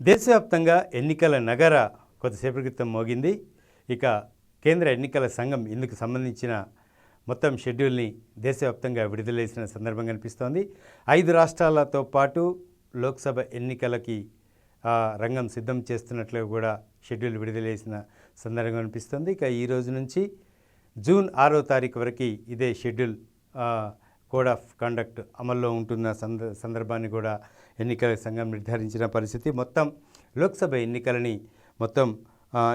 దేశవ్యాప్తంగా ఎన్నికల నగర కొద్దిసేపటి క్రితం మోగింది. ఇక కేంద్ర ఎన్నికల సంఘం ఇందుకు సంబంధించిన మొత్తం షెడ్యూల్ని దేశవ్యాప్తంగా విడుదలేసిన సందర్భం కనిపిస్తోంది. ఐదు రాష్ట్రాలతో పాటు లోక్సభ ఎన్నికలకి రంగం సిద్ధం చేస్తున్నట్లు కూడా షెడ్యూల్ విడుదలేసిన సందర్భం కనిపిస్తుంది. ఇక ఈ రోజు నుంచి జూన్ ఆరో తారీఖు వరకు ఇదే షెడ్యూల్ కోడ్ ఆఫ్ కండక్ట్ అమల్లో ఉంటున్న సంద సందర్భాన్ని కూడా ఎన్నికల సంఘం నిర్ధారించిన పరిస్థితి. మొత్తం లోక్సభ ఎన్నికలని మొత్తం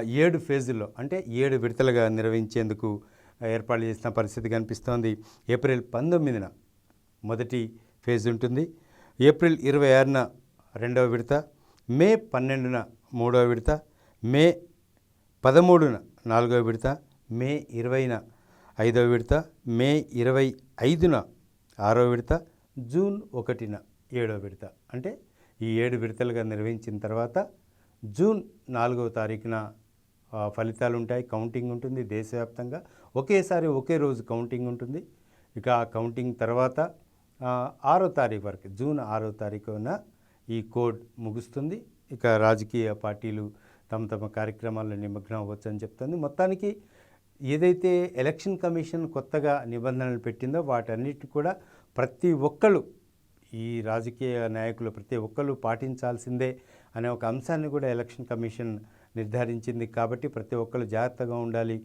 ఏడు ఫేజుల్లో అంటే ఏడు విడతలుగా నిర్వహించేందుకు ఏర్పాటు చేసిన పరిస్థితి కనిపిస్తోంది. ఏప్రిల్ పంతొమ్మిదిన మొదటి ఫేజ్ ఉంటుంది. ఏప్రిల్ ఇరవై ఆరున రెండవ విడత. మే పన్నెండున మూడవ విడత. మే పదమూడున నాలుగవ విడత. మే ఇరవైన ఐదవ విడత. మే ఇరవై ఐదున ఆరో విడత జూన్ ఒకటిన ఏడవ విడత. అంటే ఈ ఏడు విడతలుగా నిర్వహించిన తర్వాత జూన్ నాలుగవ తారీఖున ఫలితాలు ఉంటాయి కౌంటింగ్ ఉంటుంది దేశవ్యాప్తంగా. ఒకేసారి ఒకే రోజు కౌంటింగ్ ఉంటుంది. ఇక ఆ కౌంటింగ్ తర్వాత ఆరో తారీఖు వరకు జూన్ ఆరో తారీఖున ఈ కోడ్ ముగుస్తుంది. ఇక రాజకీయ పార్టీలు తమ తమ కార్యక్రమాల్లో నిమగ్నం అవ్వచ్చు అని చెప్తుంది. మొత్తానికి ఏదైతే ఎలక్షన్ కమిషన్ కొత్తగా నిబంధనలు పెట్టిందో వాటన్నిటి కూడా ప్రతి ఒక్కళ్ళు ఈ రాజకీయ నాయకులు ప్రతి ఒక్కళ్ళు పాటించాల్సిందే అనే ఒక అంశాన్ని కూడా ఎలక్షన్ కమిషన్ నిర్ధారించింది. కాబట్టి ప్రతి ఒక్కళ్ళు జాగ్రత్తగా ఉండాలి.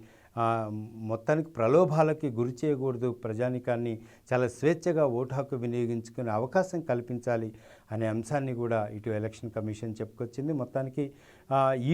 మొత్తానికి ప్రలోభాలకి గురి చేయకూడదు. ప్రజానికాన్ని చాలా స్వేచ్ఛగా ఓటు హక్కు వినియోగించుకునే అవకాశం కల్పించాలి అనే అంశాన్ని కూడా ఇటు ఎలక్షన్ కమిషన్ చెప్పుకొచ్చింది. మొత్తానికి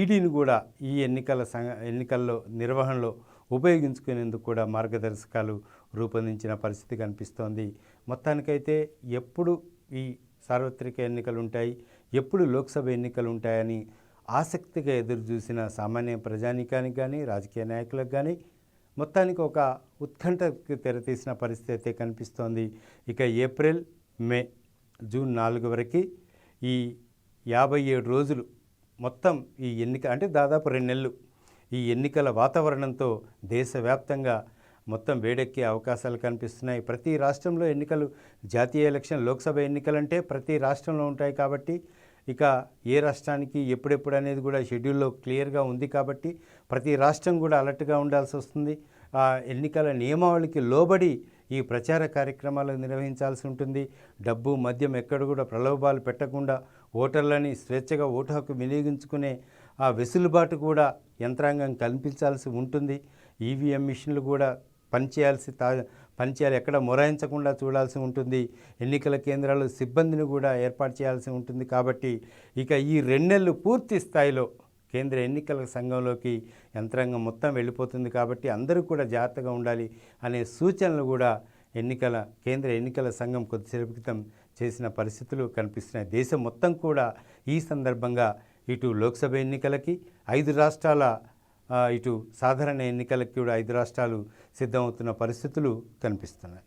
ఈడీని కూడా ఈ ఎన్నికల సంఘ ఎన్నికల్లో నిర్వహణలో ఉపయోగించుకునేందుకు కూడా మార్గదర్శకాలు రూపొందించిన పరిస్థితి కనిపిస్తోంది. మొత్తానికైతే ఎప్పుడు ఈ సార్వత్రిక ఎన్నికలు ఉంటాయి ఎప్పుడు లోక్సభ ఎన్నికలు ఉంటాయని ఆసక్తిగా ఎదురు చూసిన సామాన్య ప్రజానీకానికి కానీ రాజకీయ నాయకులకు కానీ మొత్తానికి ఒక ఉత్కంఠకి తెరతీసిన పరిస్థితి అయితే కనిపిస్తోంది. ఇక ఏప్రిల్ మే జూన్ నాలుగు వరకు ఈ యాభై ఏడు రోజులు మొత్తం ఈ ఎన్నిక అంటే దాదాపు రెండు నెలలు ఈ ఎన్నికల వాతావరణంతో దేశవ్యాప్తంగా మొత్తం వేడెక్కే అవకాశాలు కనిపిస్తున్నాయి. ప్రతి రాష్ట్రంలో ఎన్నికలు జాతీయ ఎలక్షన్ లోక్సభ ఎన్నికలంటే ప్రతి రాష్ట్రంలో ఉంటాయి కాబట్టి ఇక ఏ రాష్ట్రానికి ఎప్పుడెప్పుడు అనేది కూడా షెడ్యూల్లో క్లియర్గా ఉంది కాబట్టి ప్రతి రాష్ట్రం కూడా అలర్ట్గా ఉండాల్సి వస్తుంది. ఆ ఎన్నికల నియమావళికి లోబడి ఈ ప్రచార కార్యక్రమాలు నిర్వహించాల్సి ఉంటుంది. డబ్బు మద్యం ఎక్కడ కూడా ప్రలోభాలు పెట్టకుండా ఓటర్లని స్వేచ్ఛగా ఓటు హక్కు వినియోగించుకునే ఆ వెసులుబాటు కూడా యంత్రాంగం కల్పించాల్సి ఉంటుంది. ఈవీఎం మిషన్లు కూడా పనిచేయాల్సి తా పనిచేయాలి. ఎక్కడ మొరాయించకుండా చూడాల్సి ఉంటుంది. ఎన్నికల కేంద్రాలు సిబ్బందిని కూడా ఏర్పాటు చేయాల్సి ఉంటుంది. కాబట్టి ఇక ఈ రెండెళ్ళు పూర్తి స్థాయిలో కేంద్ర ఎన్నికల సంఘంలోకి యంత్రాంగం మొత్తం వెళ్ళిపోతుంది. కాబట్టి అందరూ కూడా జాగ్రత్తగా ఉండాలి అనే సూచనలు కూడా ఎన్నికల కేంద్ర ఎన్నికల సంఘం కొద్దిసేపు క్రితం చేసిన పరిస్థితులు కనిపిస్తున్నాయి. దేశం మొత్తం కూడా ఈ సందర్భంగా ఇటు లోక్సభ ఎన్నికలకి ఐదు రాష్ట్రాల ఇటు సాధారణ ఎన్నికలకి కూడా ఐదు రాష్ట్రాలు సిద్ధమవుతున్న పరిస్థితులు కనిపిస్తున్నాయి.